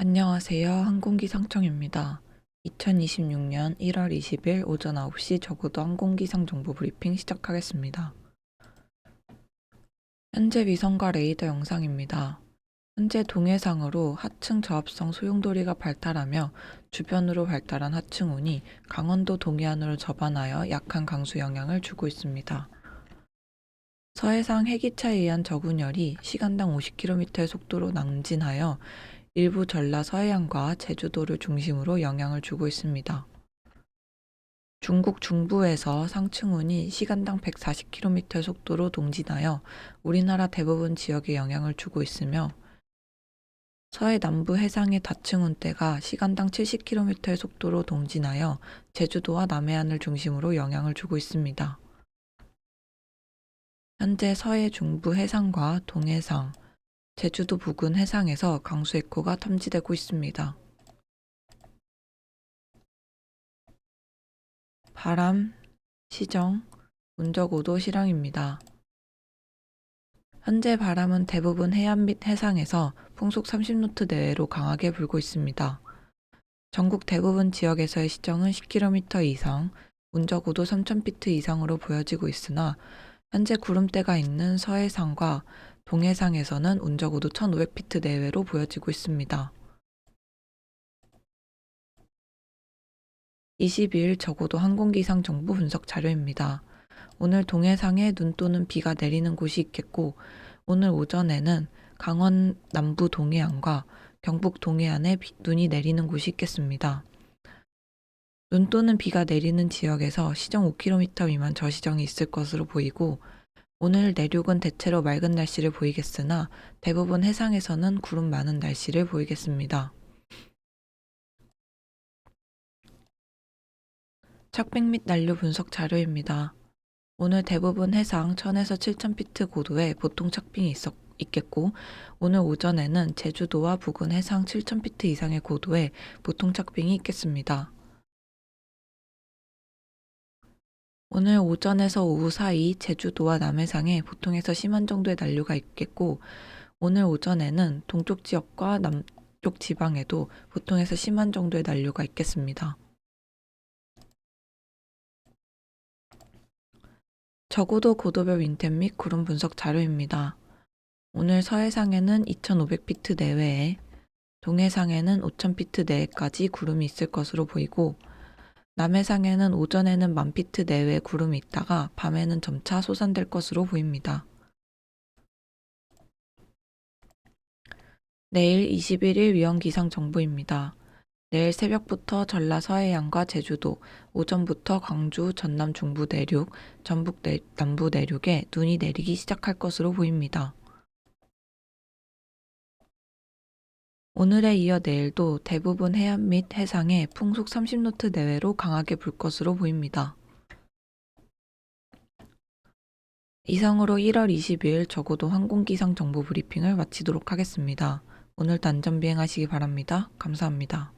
안녕하세요. 항공기상청입니다. 2026년 1월 20일 오전 9시 저고도 항공기상 정보 브리핑 시작하겠습니다. 현재 위성과 레이더 영상입니다. 현재 동해상으로 하층 저압성 소용돌이가 발달하며 주변으로 발달한 하층운이 강원도 동해안으로 접안하여 약한 강수 영향을 주고 있습니다. 서해상 해기차에 의한 저군열이 시간당 50km의 속도로 남진하여 일부 전라 서해안과 제주도를 중심으로 영향을 주고 있습니다. 중국 중부에서 상층운이 시간당 140km의 속도로 동진하여 우리나라 대부분 지역에 영향을 주고 있으며 서해 남부 해상의 다층운대가 시간당 70km의 속도로 동진하여 제주도와 남해안을 중심으로 영향을 주고 있습니다. 현재 서해 중부 해상과 동해상, 제주도 부근 해상에서 강수 에코가 탐지되고 있습니다. 바람, 시정, 운적오도 실황입니다. 현재 바람은 대부분 해안 및 해상에서 풍속 30노트 내외로 강하게 불고 있습니다. 전국 대부분 지역에서의 시정은 10km 이상, 운적오도 3000피트 이상으로 보여지고 있으나 현재 구름대가 있는 서해상과 동해상에서는 운적오도 1500피트 내외로 보여지고 있습니다. 22일 적어도 항공기상 정보 분석 자료입니다. 오늘 동해상에 눈 또는 비가 내리는 곳이 있겠고, 오늘 오전에는 강원 남부 동해안과 경북 동해안에 비- 눈이 내리는 곳이 있겠습니다. 눈 또는 비가 내리는 지역에서 시정 5km 미만 저시정이 있을 것으로 보이고, 오늘 내륙은 대체로 맑은 날씨를 보이겠으나 대부분 해상에서는 구름 많은 날씨를 보이겠습니다. 착백 및 난류 분석 자료입니다. 오늘 대부분 해상 1000에서 7000피트 고도에 보통 착빙이 있었, 있겠고 오늘 오전에는 제주도와 부근 해상 7000피트 이상의 고도에 보통 착빙이 있겠습니다. 오늘 오전에서 오후 사이 제주도와 남해상에 보통에서 심한 정도의 난류가 있겠고, 오늘 오전에는 동쪽 지역과 남쪽 지방에도 보통에서 심한 정도의 난류가 있겠습니다. 적어도 고도별 윈템 및 구름 분석 자료입니다. 오늘 서해상에는 2,500피트 내외에, 동해상에는 5,000피트 내외까지 구름이 있을 것으로 보이고, 남해상에는 오전에는 만 피트 내외 구름이 있다가 밤에는 점차 솟아낼 것으로 보입니다. 내일 21일 위험 기상 정보입니다. 내일 새벽부터 전라 서해안과 제주도, 오전부터 광주, 전남 중부 내륙, 전북 내, 남부 내륙에 눈이 내리기 시작할 것으로 보입니다. 오늘에 이어 내일도 대부분 해안 및 해상에 풍속 30노트 내외로 강하게 불 것으로 보입니다. 이상으로 1월 20일 적어도 항공기상 정보 브리핑을 마치도록 하겠습니다. 오늘도 안전비행하시기 바랍니다. 감사합니다.